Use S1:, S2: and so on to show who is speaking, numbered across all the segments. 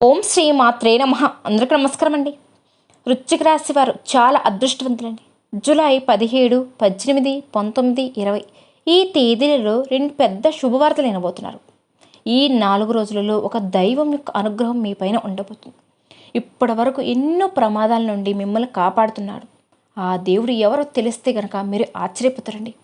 S1: ఓం శ్రీ మాత్రే నమ. అందరికీ నమస్కారం అండి వృశ్చిక రాశి వారు చాలా అదృష్టవంతులండి. జూలై పదిహేడు పద్దెనిమిది పంతొమ్మిది ఇరవై ఈ తేదీలలో రెండు పెద్ద శుభవార్తలు వినబోతున్నారు. ఈ నాలుగు రోజులలో ఒక దైవం యొక్క అనుగ్రహం మీ పైన ఉండబోతుంది. ఇప్పటి వరకు ఎన్నో ప్రమాదాల నుండి మిమ్మల్ని కాపాడుతున్నాడు ఆ దేవుడు ఎవరో తెలిస్తే కనుక మీరు ఆశ్చర్యపోతారండి.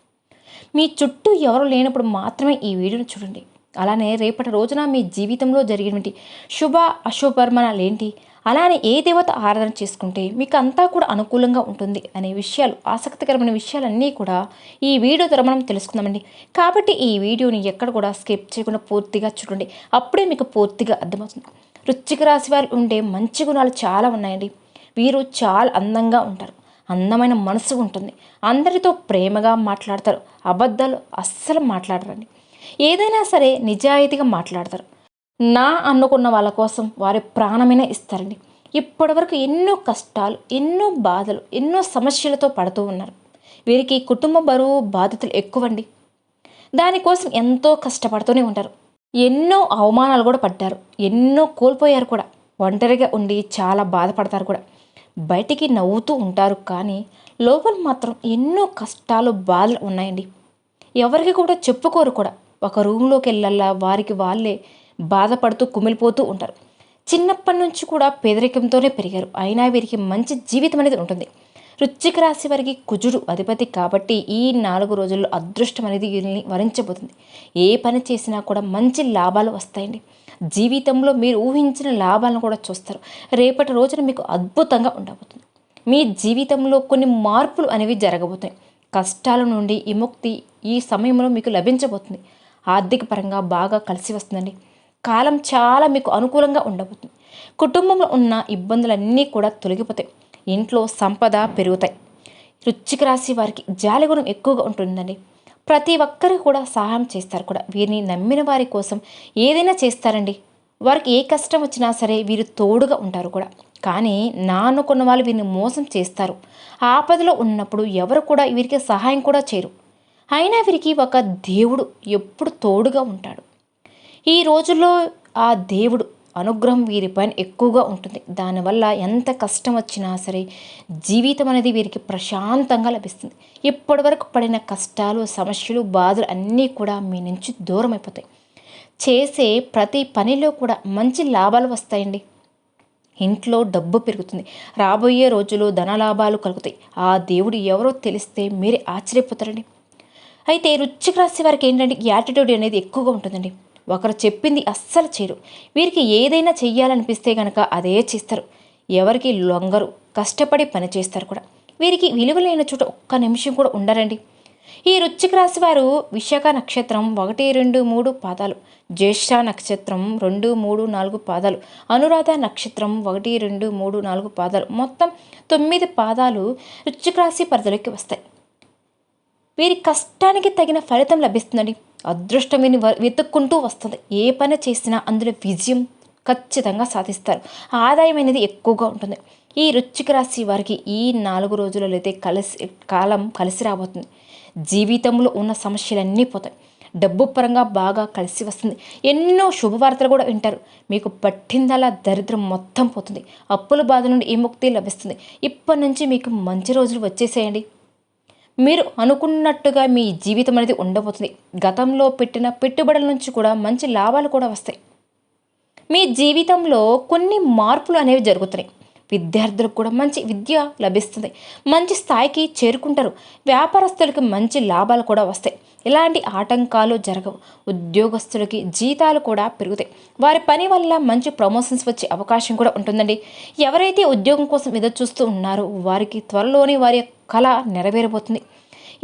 S1: మీ చుట్టూ ఎవరు లేనప్పుడు మాత్రమే ఈ వీడియోను చూడండి. అలానే రేపటి రోజున మీ జీవితంలో జరిగినటువంటి శుభ అశుభర్మణాలేంటి అలానే ఏ దేవత ఆరాధన చేసుకుంటే మీకు అంతా కూడా అనుకూలంగా ఉంటుంది అనే విషయాలు ఆసక్తికరమైన విషయాలన్నీ కూడా ఈ వీడియో ద్వారా మనం తెలుసుకుందామండి. కాబట్టి ఈ వీడియోని ఎక్కడ కూడా స్కిప్ చేయకుండా పూర్తిగా చూడండి. అప్పుడే మీకు పూర్తిగా అర్థమవుతుంది. వృశ్చిక రాశి వారు ఉండే మంచి గుణాలు చాలా ఉన్నాయండి. వీరు చాలా అందంగా ఉంటారు. అందమైన మనసు ఉంటుంది. అందరితో ప్రేమగా మాట్లాడతారు. అబద్ధాలు అస్సలు మాట్లాడరండి. ఏదైనా సరే నిజాయితీగా మాట్లాడతారు. నా అనుకున్న వాళ్ళ కోసం వారి ప్రాణమైనా ఇస్తారండి. ఇప్పటివరకు ఎన్నో కష్టాలు ఎన్నో బాధలు ఎన్నో సమస్యలతో పడుతూ ఉన్నారు. వీరికి కుటుంబ బరువు బాధ్యతలు ఎక్కువండి. దానికోసం ఎంతో కష్టపడుతూనే ఉంటారు. ఎన్నో అవమానాలు కూడా పడ్డారు. ఎన్నో కోల్పోయారు కూడా. ఒంటరిగా ఉండి చాలా బాధపడతారు కూడా. బయటికి నవ్వుతూ ఉంటారు కానీ లోపల మాత్రం ఎన్నో కష్టాలు బాధలు ఉన్నాయండి. ఎవరికి కూడా చెప్పుకోరు కూడా. ఒక రూమ్లోకి వెళ్ళల్లా వారికి వాళ్ళే బాధపడుతూ కుమిలిపోతూ ఉంటారు. చిన్నప్పటి నుంచి కూడా పేదరికంతోనే పెరిగారు. అయినా వీరికి మంచి జీవితం అనేది ఉంటుంది. వృశ్చిక రాశి వారికి కుజుడు అధిపతి కాబట్టి ఈ నాలుగు రోజుల్లో అదృష్టం అనేది వీరిని వరించబోతుంది. ఏ పని చేసినా కూడా మంచి లాభాలు వస్తాయండి. జీవితంలో మీరు ఊహించిన లాభాలను కూడా చూస్తారు. రేపటి రోజున మీకు అద్భుతంగా ఉండబోతుంది. మీ జీవితంలో కొన్ని మార్పులు అనేవి జరగబోతాయి కష్టాల నుండి విముక్తి ఈ సమయంలో మీకు లభించబోతుంది. ఆర్థిక పరంగా బాగా కలిసి వస్తుందండి. కాలం చాలా మీకు అనుకూలంగా ఉండబోతుంది. కుటుంబంలో ఉన్న ఇబ్బందులన్నీ కూడా తొలగిపోతాయి. ఇంట్లో సంపద పెరుగుతాయి. వృశ్చిక రాశి వారికి జాలిగుణం ఎక్కువగా ఉంటుందండి. ప్రతి ఒక్కరు కూడా సహాయం చేస్తారు కూడా. వీరిని నమ్మిన వారి కోసం ఏదైనా చేస్తారండి. వారికి ఏ కష్టం వచ్చినా సరే వీరు తోడుగా ఉంటారు కూడా. కానీ నా అనుకున్న వాళ్ళు వీరిని మోసం చేస్తారు. ఆపదలో ఉన్నప్పుడు ఎవరు కూడా వీరికి సహాయం కూడా చేయరు. అయినా వీరికి ఒక దేవుడు ఎప్పుడు తోడుగా ఉంటాడు. ఈ రోజుల్లో ఆ దేవుడు అనుగ్రహం వీరిపైన ఎక్కువగా ఉంటుంది. దానివల్ల ఎంత కష్టం వచ్చినా సరే జీవితం అనేది వీరికి ప్రశాంతంగా లభిస్తుంది. ఇప్పటివరకు పడిన కష్టాలు సమస్యలు బాధలు అన్నీ కూడా మీ నుంచి దూరం అయిపోతాయి. చేసే ప్రతి పనిలో కూడా మంచి లాభాలు వస్తాయండి. ఇంట్లో డబ్బు పెరుగుతుంది. రాబోయే రోజుల్లో ధనలాభాలు కలుగుతాయి. ఆ దేవుడు ఎవరో తెలిస్తే మీరే ఆశ్చర్యపోతారండి. అయితే వృశ్చిక రాశి వారికి ఏంటంటే యాటిట్యూడ్ అనేది ఎక్కువగా ఉంటుందండి. ఒకరు చెప్పింది అస్సలు చేయరు. వీరికి ఏదైనా చెయ్యాలనిపిస్తే కనుక అదే చేస్తారు. ఎవరికి లొంగరు కష్టపడి పని చేస్తారు కూడా. వీరికి విలువ లేని చోట ఒక్క నిమిషం కూడా ఉండరండి. ఈ వృశ్చిక రాశి వారు విశాఖ నక్షత్రం ఒకటి రెండు మూడు పాదాలు జ్యేష్ఠ నక్షత్రం రెండు మూడు నాలుగు పాదాలు అనురాధ నక్షత్రం ఒకటి రెండు మూడు నాలుగు పాదాలు. మొత్తం తొమ్మిది పాదాలు వృశ్చిక రాశి పరిధిలోకి వస్తాయి. వీరి కష్టానికి తగిన ఫలితం లభిస్తుందండి. అదృష్టం వీరిని వెతుక్కుంటూ వస్తుంది. ఏ పని చేసినా అందులో విజయం ఖచ్చితంగా సాధిస్తారు. ఆదాయం అనేది ఎక్కువగా ఉంటుంది. ఈ రుచిక రాశి వారికి ఈ నాలుగు రోజులలో అయితే కలిసి కాలం కలిసి రాబోతుంది. జీవితంలో ఉన్న సమస్యలన్నీ పోతాయి. డబ్బు పరంగా బాగా కలిసి వస్తుంది. ఎన్నో శుభవార్తలు కూడా వింటారు. మీకు పట్టిందలా దరిద్రం మొత్తం పోతుంది. అప్పుల బాధ నుండి ఈ ముక్తి లభిస్తుంది. ఇప్పటి నుంచి మీకు మంచి రోజులు వచ్చేసేయండి. మీరు అనుకున్నట్టుగా మీ జీవితం అనేది ఉండబోతుంది. గతంలో పెట్టిన పెట్టుబడుల నుంచి కూడా మంచి లాభాలు కూడా వస్తాయి. మీ జీవితంలో కొన్ని మార్పులు అనేవి జరుగుతున్నాయి. విద్యార్థులకు కూడా మంచి విద్య లభిస్తుంది. మంచి స్థాయికి చేరుకుంటారు. వ్యాపారస్తులకి మంచి లాభాలు కూడా వస్తాయి. ఇలాంటి ఆటంకాలు జరగవు. ఉద్యోగస్తులకి జీతాలు కూడా పెరుగుతాయి. వారి పని వల్ల మంచి ప్రమోషన్స్ వచ్చే అవకాశం కూడా ఉంటుందండి. ఎవరైతే ఉద్యోగం కోసం ఎదురు చూస్తూ ఉన్నారో వారికి త్వరలోనే వారి కళ నెరవేరబోతుంది.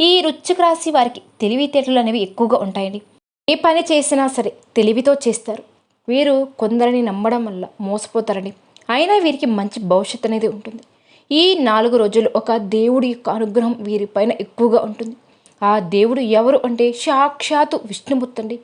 S1: ఈ రుచిక రాశి వారికి తెలివితేటలు అనేవి ఎక్కువగా ఉంటాయండి. ఏ పని చేసినా సరే తెలివితో చేస్తారు. వీరు కొందరిని నమ్మడం వల్ల మోసపోతారండి. అయినా వీరికి మంచి భవిష్యత్తు అనేది ఉంటుంది. ఈ నాలుగు రోజులు ఒక దేవుడి యొక్క అనుగ్రహం వీరిపైన ఎక్కువగా ఉంటుంది. ఆ దేవుడు ఎవరు అంటే సాక్షాత్తు విష్ణుమూర్తి అండి.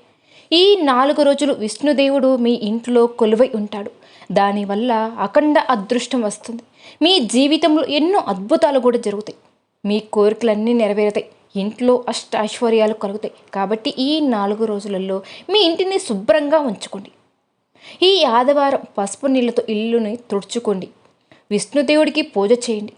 S1: ఈ నాలుగు రోజులు విష్ణుదేవుడు మీ ఇంట్లో కొలువై ఉంటాడు. దానివల్ల అఖండ అదృష్టం వస్తుంది. మీ జీవితంలో ఎన్నో అద్భుతాలు కూడా జరుగుతాయి. మీ కోరికలన్నీ నెరవేరుతాయి. ఇంట్లో అష్ట ఐశ్వర్యాలు కలుగుతాయి. కాబట్టి ఈ నాలుగు రోజులలో మీ ఇంటిని శుభ్రంగా ఉంచుకోండి. ఈ ఆదివారం పసుపు నీళ్ళతో ఇల్లుని తుడుచుకోండి. విష్ణుదేవుడికి పూజ చేయండి.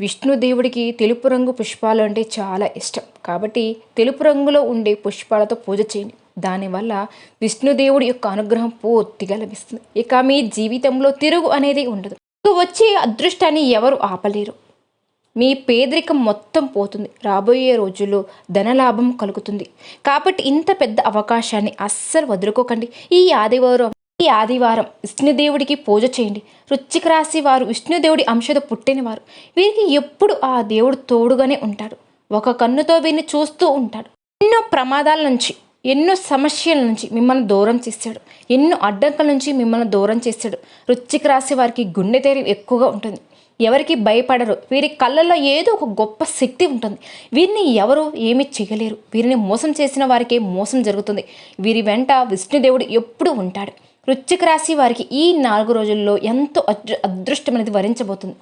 S1: విష్ణుదేవుడికి తెలుపు రంగు పుష్పాలు అంటే చాలా ఇష్టం. కాబట్టి తెలుపు రంగులో ఉండే పుష్పాలతో పూజ చేయండి. దానివల్ల విష్ణుదేవుడి యొక్క అనుగ్రహం పూర్తిగా లభిస్తుంది. ఇక మీ జీవితంలో తిరుగు అనేది ఉండదు. వచ్చే అదృష్టాన్ని ఎవరు ఆపలేరు. మీ పేదరికం మొత్తం పోతుంది. రాబోయే రోజుల్లో ధనలాభం కలుగుతుంది. కాబట్టి ఇంత పెద్ద అవకాశాన్ని అస్సలు వదులుకోకండి. ఈ ఆదివారం ఈ ఆదివారం విష్ణుదేవుడికి పూజ చేయండి. రుచిక రాశి వారు విష్ణుదేవుడి అంశతో పుట్టినవారు. వీరికి ఎప్పుడు ఆ దేవుడు తోడుగానే ఉంటాడు. ఒక కన్నుతో వీరిని చూస్తూ ఉంటాడు. ఎన్నో ప్రమాదాల నుంచి ఎన్నో సమస్యల నుంచి మిమ్మల్ని దూరం చేశాడు ఎన్నో అడ్డంకుల నుంచి మిమ్మల్ని దూరం చేశాడు రుచిక రాశి వారికి గుండె తేరి ఎక్కువగా ఉంటుంది. ఎవరికి భయపడరు. వీరి కళ్ళల్లో ఏదో ఒక గొప్ప శక్తి ఉంటుంది. వీరిని ఎవరు ఏమీ చేయలేరు. వీరిని మోసం చేసిన వారికే మోసం జరుగుతుంది. వీరి వెంట విష్ణుదేవుడు ఎప్పుడు ఉంటాడు. వృశ్చిక రాశి వారికి ఈ నాలుగు రోజుల్లో ఎంతో అదృ అదృష్టం అనేది వరించబోతుంది.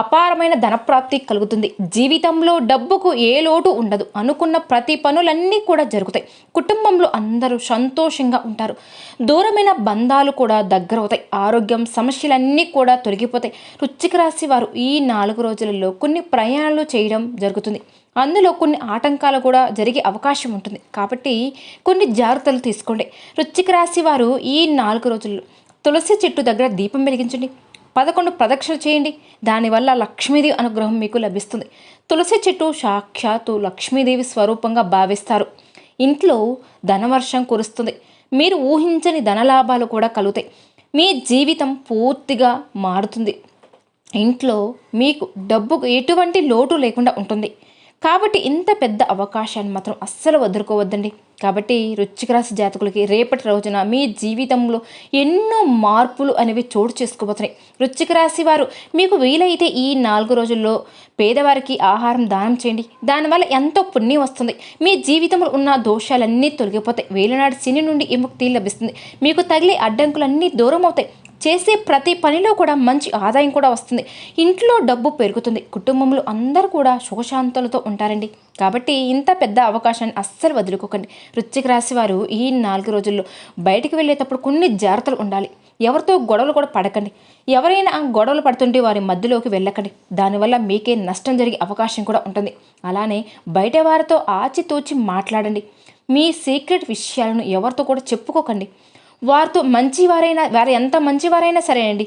S1: అపారమైన ధనప్రాప్తి కలుగుతుంది. జీవితంలో డబ్బుకు ఏ లోటు ఉండదు. అనుకున్న ప్రతి పనులన్నీ కూడా జరుగుతాయి. కుటుంబంలో అందరూ సంతోషంగా ఉంటారు. దూరమైన బంధాలు కూడా దగ్గరవుతాయి ఆరోగ్యం సమస్యలన్నీ కూడా తొలగిపోతాయి. రుచిక రాశి వారు ఈ నాలుగు రోజులలో కొన్ని ప్రయాణాలు చేయడం జరుగుతుంది. అందులో కొన్ని ఆటంకాలు కూడా జరిగే అవకాశం ఉంటుంది. కాబట్టి కొన్ని జాగ్రత్తలు తీసుకోండి. రుచిక రాశి వారు ఈ నాలుగు రోజుల్లో తులసి చెట్టు దగ్గర దీపం వెలిగించండి. పదకొండు ప్రదక్షిణ చేయండి. దానివల్ల లక్ష్మీదేవి అనుగ్రహం మీకు లభిస్తుంది. తులసి చెట్టు సాక్షాత్తు లక్ష్మీదేవి స్వరూపంగా భావిస్తారు. ఇంట్లో ధనవర్షం కురుస్తుంది. మీరు ఊహించని ధనలాభాలు కూడా కలుగుతాయి. మీ జీవితం పూర్తిగా మారుతుంది. ఇంట్లో మీకు డబ్బుకు ఎటువంటి లోటు లేకుండా ఉంటుంది. కాబట్టి ఇంత పెద్ద అవకాశాన్ని మాత్రం అస్సలు వదులుకోవద్దండి. కాబట్టి రుచికరాశి జాతకులకి రేపటి రోజున మీ జీవితంలో ఎన్నో మార్పులు అనేవి చోటు చేసుకోబోతున్నాయి. రుచిక రాశి వారు మీకు వీలైతే ఈ నాలుగు రోజుల్లో పేదవారికి ఆహారం దానం చేయండి. దానివల్ల ఎంతో పుణ్యం వస్తుంది. మీ జీవితంలో ఉన్న దోషాలన్నీ తొలగిపోతాయి. వేలనాడు శని నుండి విముక్తి లభిస్తుంది. మీకు తగిలే అడ్డంకులన్నీ దూరం అవుతాయి చేసే ప్రతి పనిలో కూడా మంచి ఆదాయం కూడా వస్తుంది. ఇంట్లో డబ్బు పెరుగుతుంది. కుటుంబంలో అందరూ కూడా సుఖశాంతులతో ఉంటారండి. కాబట్టి ఇంత పెద్ద అవకాశాన్ని అస్సలు వదులుకోకండి. వృశ్చిక రాశి వారు ఈ నాలుగు రోజుల్లో బయటికి వెళ్ళేటప్పుడు కొన్ని జాగ్రత్తలు ఉండాలి. ఎవరితో గొడవలు కూడా పడకండి. ఎవరైనా గొడవలు పడుతుంటే వారి మధ్యలోకి వెళ్ళకండి. దానివల్ల మీకే నష్టం జరిగే అవకాశం కూడా ఉంటుంది. అలానే బయట వారితో ఆచితూచి మాట్లాడండి. మీ సీక్రెట్ విషయాలను ఎవరితో కూడా చెప్పుకోకండి. వారితో మంచివారైనా వారు ఎంత మంచివారైనా సరే అండి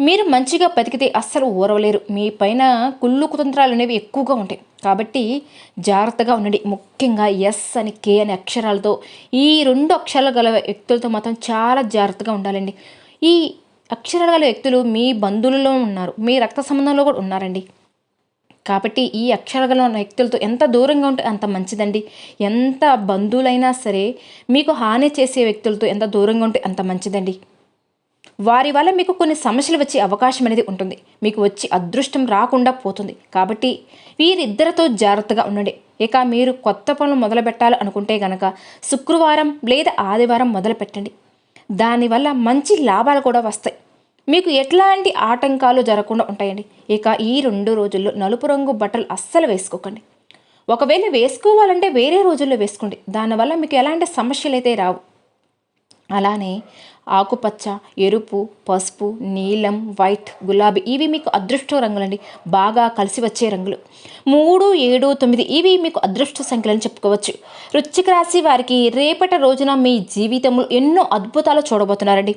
S1: మీరు మంచిగా బతికితే అస్సలు ఊరవలేరు. మీ పైన కుళ్ళు కుతంత్రాలు అనేవి ఎక్కువగా ఉంటాయి. కాబట్టి జాగ్రత్తగా ఉండండి. ముఖ్యంగా ఎస్ అని కే అనే అక్షరాలతో ఈ రెండు అక్షరాలు గల వ్యక్తులతో మాత్రం చాలా జాగ్రత్తగా ఉండాలండి. ఈ అక్షరాలు గల వ్యక్తులు మీ బంధువులలో ఉన్నారు. మీ రక్త సంబంధంలో కూడా ఉన్నారండి. కాబట్టి ఈ అక్షరగల ఉన్న వ్యక్తులతో ఎంత దూరంగా ఉంటే అంత మంచిదండి. ఎంత బంధువులైనా సరే మీకు హాని చేసే వ్యక్తులతో ఎంత దూరంగా ఉంటే అంత మంచిదండి. వారి వల్ల మీకు కొన్ని సమస్యలు వచ్చే అవకాశం అనేది ఉంటుంది. మీకు వచ్చి అదృష్టం రాకుండా పోతుంది. కాబట్టి వీరిద్దరితో జాగ్రత్తగా ఉండండి. ఇక మీరు కొత్త పనులు మొదలు పెట్టాలి అనుకుంటే గనక శుక్రవారం లేదా ఆదివారం మొదలు పెట్టండి. దానివల్ల మంచి లాభాలు కూడా వస్తాయి. మీకు ఎట్లాంటి ఆటంకాలు జరగకుండా ఉంటాయండి. ఇక ఈ రెండు రోజుల్లో నలుపు రంగు బట్టలు అస్సలు వేసుకోకండి. ఒకవేళ వేసుకోవాలంటే వేరే రోజుల్లో వేసుకోండి. దానివల్ల మీకు ఎలాంటి సమస్యలు అయితే రావు. అలానే ఆకుపచ్చ ఎరుపు పసుపు నీలం వైట్ గులాబీ ఇవి మీకు అదృష్ట రంగులండి. బాగా కలిసి వచ్చే రంగులు. మూడు ఏడు తొమ్మిది ఇవి మీకు అదృష్ట సంఖ్యలని చెప్పుకోవచ్చు. వృశ్చిక రాశి వారికి రేపటి రోజున మీ జీవితంలో ఎన్నో అద్భుతాలు చూడబోతున్నారండి.